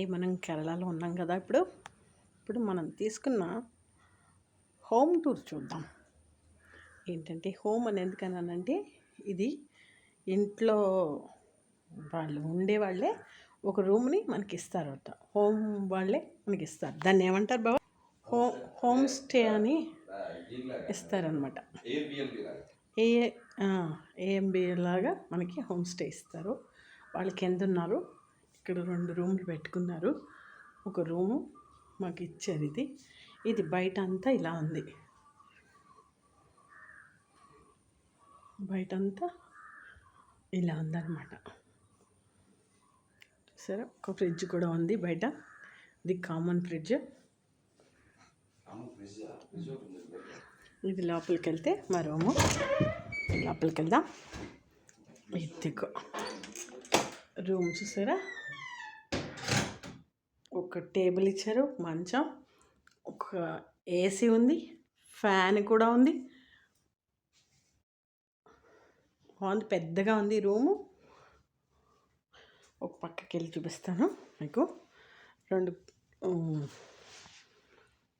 అండి మనం కేరళలో ఉన్నాం కదా ఇప్పుడు. ఇప్పుడు మనం తీసుకున్న హోమ్ టూర్ చూద్దాం. ఏంటంటే హోమ్ అని ఎందుకన్నానంటే ఇది ఇంట్లో వాళ్ళు ఉండే వాళ్ళే ఒక రూమ్ని మనకి ఇస్తారట హోమ్ వాళ్ళే మనకి ఇస్తారు దాన్ని ఏమంటారు బాబా? హోమ్ హోమ్ స్టే అని ఇస్తారనమాట ఏ ఏఎంబి లాగా మనకి హోమ్ స్టే ఇస్తారు. వాళ్ళకి ఎంత ఉన్నారు ఇక్కడ రెండు రూమ్లు పెట్టుకున్నారు. ఒక రూము మాకు ఇచ్చారు ఇది. ఇది బయట అంతా ఇలా ఉంది. బయట అంతా ఇలా ఉందన్నమాట. సరే ఒక ఫ్రిడ్జ్ కూడా ఉంది బయట. ఇది కామన్ ఫ్రిడ్జ్. ఇది లోపలికి వెళ్తే మా రూము. లోపలికి వెళ్దాం ఇదిగో. రూమ్ చూసారా? ఒక టేబుల్ ఇచ్చారు మంచం ఒక ఏసీ ఉంది ఫ్యాన్ కూడా ఉంది. బాగుంది పెద్దగా ఉంది రూము. ఒక పక్కకి వెళ్ళి చూపిస్తాను మీకు. రెండు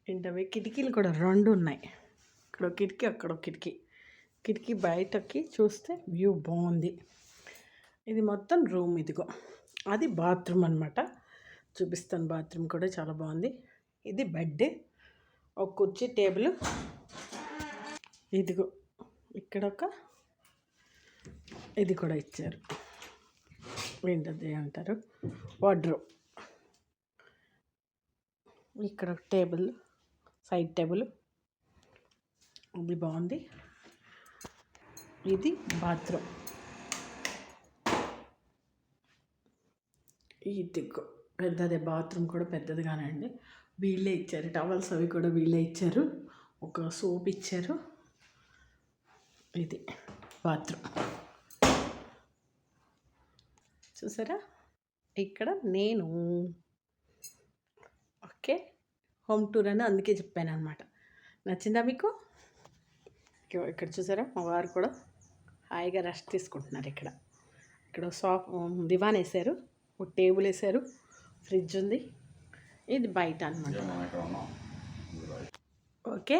ఏంటవి? కిటికీలు కూడా రెండు ఉన్నాయి. ఇక్కడ ఒక కిటికీ అక్కడ ఒక కిటికీ. కిటికీ బయటకి చూస్తే వ్యూ బాగుంది. ఇది మొత్తం రూమ్ ఇదిగో. అది బాత్రూమ్ అనమాట చూపిస్తాను బాత్రూమ్ కూడా చాలా బాగుంది. ఇది బెడ్ ఒక కుర్చీ టేబుల్. ఇదిగో ఇక్కడ ఒక ఇది కూడా ఇచ్చారు. ఏంటది అంటారు? వాడ్రోబ్ ఇక్కడ ఒక టేబుల్ సైడ్ టేబుల్. ఇది బాగుంది. ఇది బాత్రూమ్. ఇది పెద్దదే బాత్రూమ్ కూడా పెద్దదిగానే అండి. వీళ్ళే ఇచ్చారు టవల్స్ అవి కూడా వీళ్ళే ఇచ్చారు. ఒక సోప్ ఇచ్చారు. ఇది బాత్రూమ్. చూసారా? ఇక్కడ నేను ఓకే హోమ్ టూర్ అని అందుకే చెప్పాను అనమాట నచ్చిందా మీకు? ఇక్కడ చూసారా? మా వారు కూడా హాయిగా రెస్ట్ తీసుకుంటున్నారు ఇక్కడ. ఇక్కడ సాఫ్ దివాన్ వేసారు ఒక టేబుల్ వేసారు ఫ్రిడ్జ్ ఉంది. ఇది బయట అనమాట ఓకే.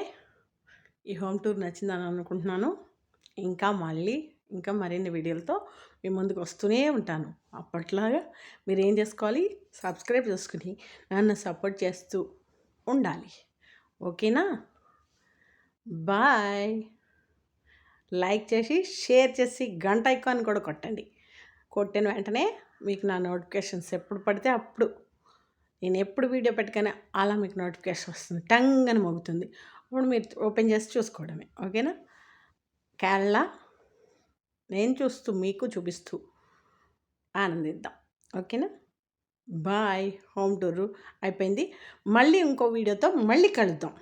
ఈ హోమ్ టూర్ నచ్చిందని అనుకుంటున్నాను. ఇంకా మళ్ళీ ఇంకా మరిన్ని వీడియోలతో మీ ముందుకు వస్తూనే ఉంటాను. అప్పట్లాగా మీరు ఏం చేసుకోవాలి? సబ్స్క్రైబ్ చేసుకుని నన్ను సపోర్ట్ చేస్తూ ఉండాలి. ఓకేనా? బాయ్. లైక్ చేసి షేర్ చేసి గంట ఐకాన్ కూడా కొట్టండి. కొట్టిన వెంటనే మీకు నా నోటిఫికేషన్స్ ఎప్పుడు పడితే అప్పుడు. నేను ఎప్పుడు వీడియో పెట్టుకనే అలా మీకు నోటిఫికేషన్ వస్తుంది. టంగ్ అని మోగుతుంది. అప్పుడు మీరు ఓపెన్ చేసి చూసుకోవడమే. ఓకేనా? కేరళ నేను చూస్తూ మీకు చూపిస్తూ ఆనందిద్దాం. ఓకేనా? బాయ్. హోమ్ టూరు అయిపోయింది. మళ్ళీ ఇంకో వీడియోతో మళ్ళీ కలుద్దాం.